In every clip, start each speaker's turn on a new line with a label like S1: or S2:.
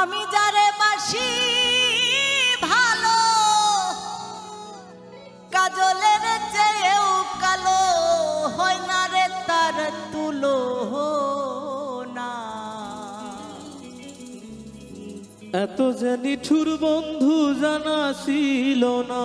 S1: আমি যারে বাসি ভালো, কাজলের চেয়েও কালো হয় না রে তার তুলো না
S2: এত যে নিঠুর বন্ধু জানা ছিল না।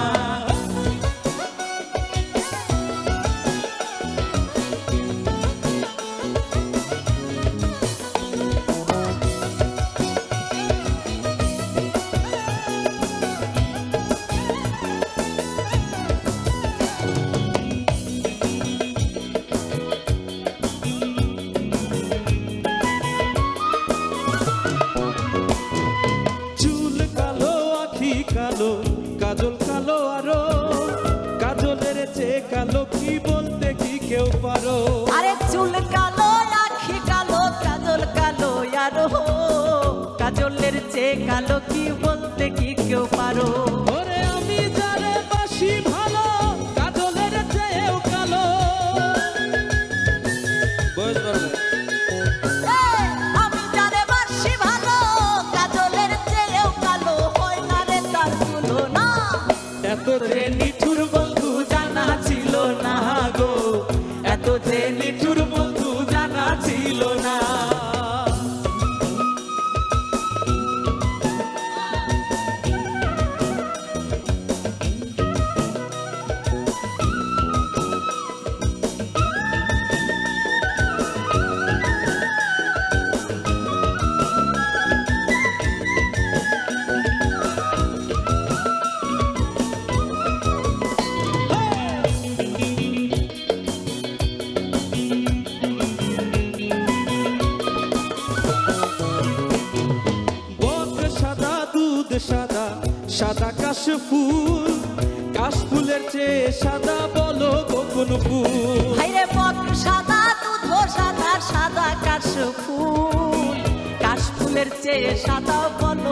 S2: কালো কি বলতে কি কেউ পারো?
S1: আরে চুল কালো আখি কালো কাজল কালো আরও কাজলের চেয়ে কালো কি বলতে কি কেউ পারো?
S2: ওরে আমি যারে বাসি ভালো কাজলের চেয়েও কালো।
S1: আমি যারে বাসি ভালো কাজলের চেয়েও কালো হয় না রে তার তুলনা।
S2: এত যে নিঠুর সাদা সাদা কাশ ফুল, কাশ ফুলের চেয়ে সাদা বলো কোন ফুল।
S1: হাইরে পত্র সাদা, দুধ সাদা সাদা কাশ ফুল, কাশ ফুলের চেয়ে সাদা বলো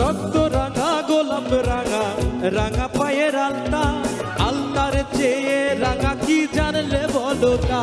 S2: রক্ত রাঙা গোলাপ রাঙা রাঙা পায়ের আলতা। আলতার চেয়ে রাঙা কি জানলে বলো তা?